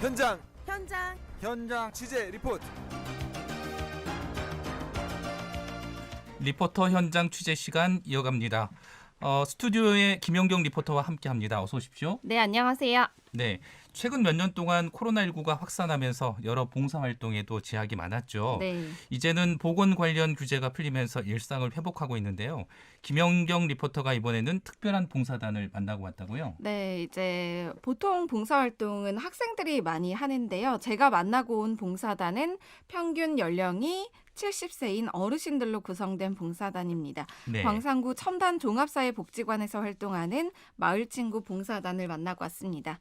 현장 현장 현장 취재 리포트 리포터 현장 취재 시간 이어갑니다. 어, 스튜디오에 김영경 리포터와 함께합니다. 어서 오십시오. 네 안녕하세요. 네, 최근 몇 년 동안 코로나19가 확산하면서 여러 봉사활동에도 제약이 많았죠. 네. 이제는 보건 관련 규제가 풀리면서 일상을 회복하고 있는데요. 김영경 리포터가 이번에는 특별한 봉사단을 만나고 왔다고요. 네, 이제 보통 봉사활동은 학생들이 많이 하는데요. 제가 만나고 온 봉사단은 평균 연령이 70세인 어르신들로 구성된 봉사단입니다. 네. 광산구 첨단 종합사회 복지관에서 활동하는 마을친구 봉사단을 만나고 왔습니다.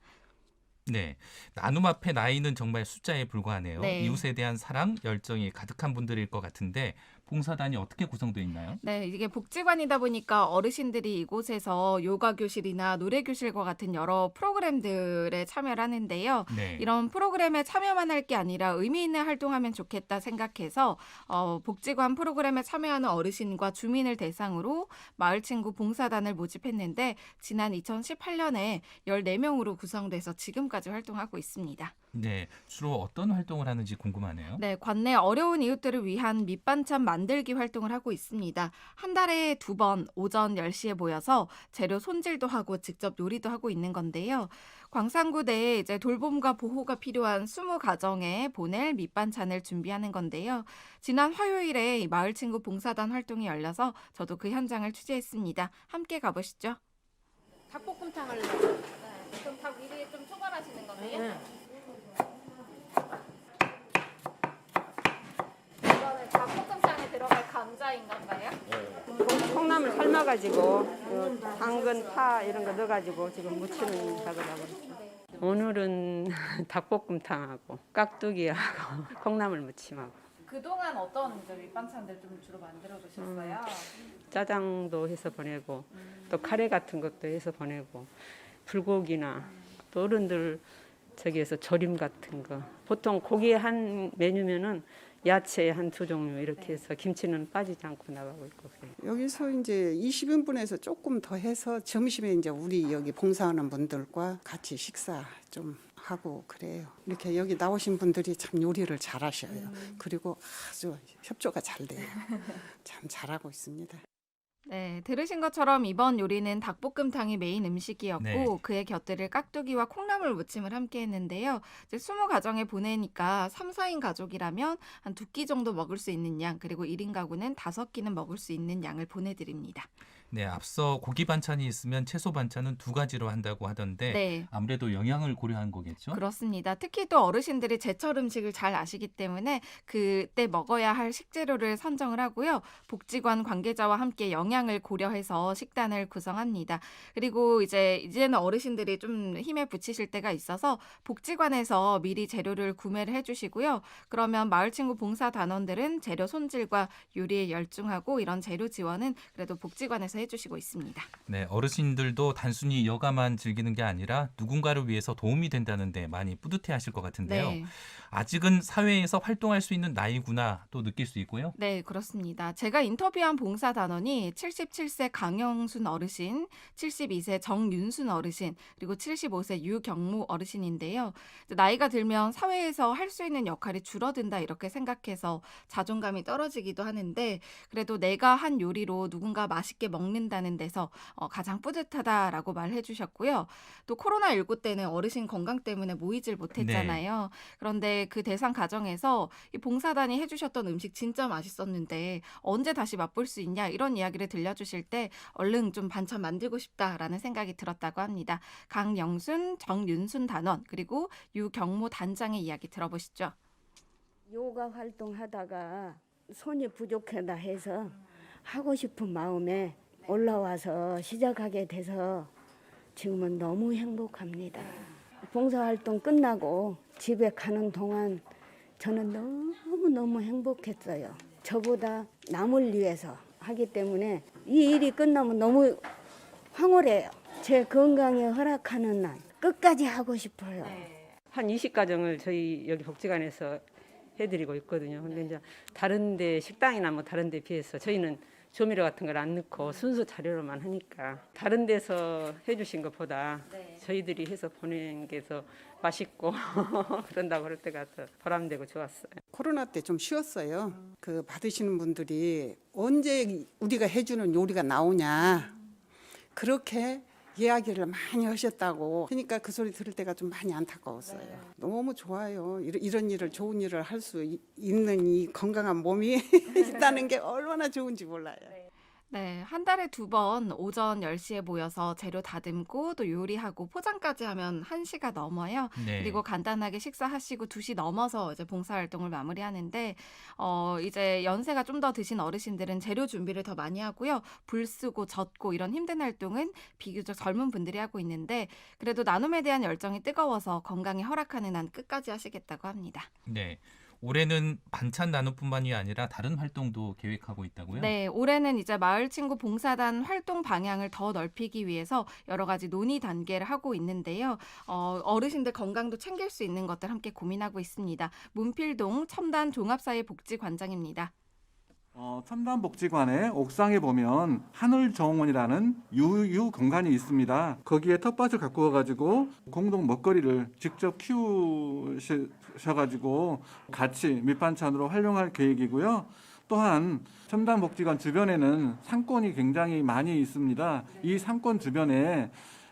네. 나눔 앞에 나이는 정말 숫자에 불과하네요. 네. 이웃에 대한 사랑, 열정이 가득한 분들일 것 같은데 봉사단이 어떻게 구성되어 있나요? 네, 이게 복지관이다 보니까 어르신들이 이곳에서 요가 교실이나 노래 교실과 같은 여러 프로그램들에 참여를 하는데요. 네. 이런 프로그램에 참여만 할 게 아니라 의미 있는 활동하면 좋겠다 생각해서 어, 복지관 프로그램에 참여하는 어르신과 주민을 대상으로 마을 친구 봉사단을 모집했는데 지난 2018년에 14명으로 구성돼서 지금까지 활동하고 있습니다. 네. 주로 어떤 활동을 하는지 궁금하네요. 네, 관내 어려운 이웃들을 위한 밑반찬 만 들기 활동을 하고 있습니다. 한 달에 두 번 오전 10시에 모여서 재료 손질도 하고 직접 요리도 하고 있는 건데요. 광산구 내에 이제 돌봄과 보호가 필요한 20가정에 보낼 밑반찬을 준비하는 건데요. 지난 화요일에 이 마을 친구 봉사단 활동이 열려서 저도 그 현장을 취재했습니다. 함께 가보시죠. 닭볶음탕을 네, 그럼 닭 미리 좀 초벌하시는 거세요? 이거는 닭볶음탕에 들어갈 감자인 건가요? 삶아가지고 요 당근, 파 이런 거 넣어가지고 지금 무치는 작업을 하고 있어요. 오늘은 닭볶음탕하고 깍두기하고 콩나물 무침하고 그동안 어떤 이제 밑반찬들 좀 주로 만들어 두셨어요? 짜장도 해서 보내고 또 카레 같은 것도 해서 보내고 불고기나 또 어른들 저기에서 조림 같은 거 보통 고기 한 메뉴면은 야채 한 두 종류 이렇게 해서 김치는 빠지지 않고 나가고 있고 그래요. 여기서 이제 20인분에서 조금 더 해서 점심에 이제 우리 여기 봉사하는 분들과 같이 식사 좀 하고 그래요. 이렇게 여기 나오신 분들이 참 요리를 잘하셔요. 그리고 아주 협조가 잘 돼요. 참 잘하고 있습니다. 네, 들으신 것처럼 이번 요리는 닭볶음탕이 메인 음식이었고 네. 그에 곁들일 깍두기와 콩나물 무침을 함께 했는데요. 이제 20가정에 보내니까 3, 4인 가족이라면 한 두 끼 정도 먹을 수 있는 양, 그리고 1인 가구는 다섯 끼는 먹을 수 있는 양을 보내 드립니다. 네, 앞서 고기 반찬이 있으면 채소 반찬은 두 가지로 한다고 하던데 네. 아무래도 영양을 고려한 거겠죠? 그렇습니다. 특히 또 어르신들이 제철 음식을 잘 아시기 때문에 그때 먹어야 할 식재료를 선정을 하고요. 복지관 관계자와 함께 영양을 고려해서 식단을 구성합니다. 그리고 이제 이제는 어르신들이 좀 힘에 부치실 때가 있어서 복지관에서 미리 재료를 구매를 해 주시고요. 그러면 마을 친구 봉사 단원들은 재료 손질과 요리에 열중하고 이런 재료 지원은 그래도 복지관에서 해주시고 있습니다. 네, 어르신들도 단순히 여가만 즐기는 게 아니라 누군가를 위해서 도움이 된다는데 많이 뿌듯해하실 것 같은데요. 네. 아직은 사회에서 활동할 수 있는 나이구나 또 느낄 수 있고요. 네, 그렇습니다. 제가 인터뷰한 봉사 단원이 77세 강영순 어르신, 72세 정윤순 어르신, 그리고 75세 유경모 어르신인데요. 나이가 들면 사회에서 할 수 있는 역할이 줄어든다 이렇게 생각해서 자존감이 떨어지기도 하는데 그래도 내가 한 요리로 누군가 맛있게 먹는 다는 데서 어, 가장 뿌듯하다라고 말해 주셨고요. 또 코로나19 때는 어르신 건강 때문에 모이질 못했잖아요. 그런데 그 대상 가정에서 이 봉사단이 해주셨던 음식 진짜 맛있었는데 언제 다시 맛볼 수 있냐 이런 이야기를 들려주실 때 얼른 좀 반찬 만들고 싶다라는 생각이 들었다고 합니다. 강영순, 정윤순 단원 그리고 유경모 단장의 이야기 들어보시죠. 요가 활동하다가 손이 부족하다 해서 하고 싶은 마음에 올라와서 시작하게 돼서 지금은 너무 행복합니다. 봉사활동 끝나고 집에 가는 동안 저는 너무너무 행복했어요. 저보다 남을 위해서 하기 때문에 이 일이 끝나면 너무 황홀해요. 제 건강에 허락하는 날 끝까지 하고 싶어요. 한 20가정을 저희 여기 복지관에서 해드리고 있거든요. 근데 이제 다른 데 식당이나 뭐 다른 데 비해서 저희는 조미료 같은 걸 안 넣고 순수 자료로만 하니까 다른 데서 해주신 것보다 저희들이 해서 보낸 게더 맛있고 그런다고 그럴 때가 더 보람되고 좋았어요. 코로나 때 좀 쉬었어요. 그 받으시는 분들이 언제 우리가 해주는 요리가 나오냐 그렇게 이야기를 많이 하셨다고. 그러니까 그 소리 들을 때가 좀 많이 안타까웠어요. 너무 좋아요. 이런, 이런 일을 좋은 일을 할 수 있는 이 건강한 몸이 있다는 게 얼마나 좋은지 몰라요. 네, 한 달에 두 번 오전 10시에 모여서 재료 다듬고 또 요리하고 포장까지 하면 1시가 넘어요. 네. 그리고 간단하게 식사하시고 2시 넘어서 이제 봉사활동을 마무리하는데 어 이제 연세가 좀 더 드신 어르신들은 재료 준비를 더 많이 하고요. 불 쓰고 젓고 이런 힘든 활동은 비교적 젊은 분들이 하고 있는데 그래도 나눔에 대한 열정이 뜨거워서 건강에 허락하는 한 끝까지 하시겠다고 합니다. 네. 올해는 반찬 나눔뿐만이 아니라 다른 활동도 계획하고 있다고요? 네, 올해는 이제 마을 친구 봉사단 활동 방향을 더 넓히기 위해서 여러 가지 논의 단계를 하고 있는데요. 어, 어르신들 건강도 챙길 수 있는 것들 함께 고민하고 있습니다. 문필동 첨단 종합사회복지관장입니다. 어, 첨단복지관의 옥상에 보면 하늘정원이라는 유유 공간이 있습니다. 거기에 텃밭을 갖고 와가지고 공동 먹거리를 직접 키우셔가지고 같이 밑반찬으로 활용할 계획이고요. 또한 첨단복지관 주변에는 상권이 굉장히 많이 있습니다. 이 상권 주변에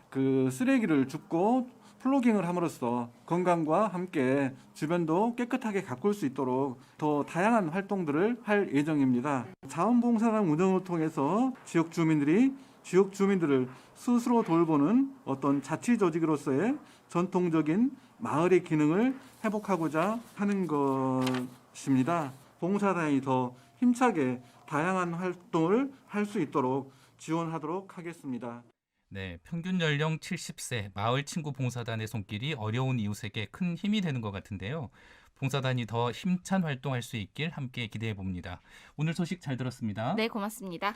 그 쓰레기를 줍고 플로깅을 함으로써 건강과 함께 주변도 깨끗하게 가꿀 수 있도록 더 다양한 활동들을 할 예정입니다. 자원봉사단 운영을 통해서 지역 주민들이 지역 주민들을 스스로 돌보는 어떤 자치 조직으로서의 전통적인 마을의 기능을 회복하고자 하는 것입니다. 봉사단이 더 힘차게 다양한 활동을 할 수 있도록 지원하도록 하겠습니다. 네, 평균 연령 70세 마을 친구 봉사단의 손길이 어려운 이웃에게 큰 힘이 되는 것 같은데요. 봉사단이 더 힘찬 활동할 수 있길 함께 기대해 봅니다. 오늘 소식 잘 들었습니다. 네, 고맙습니다.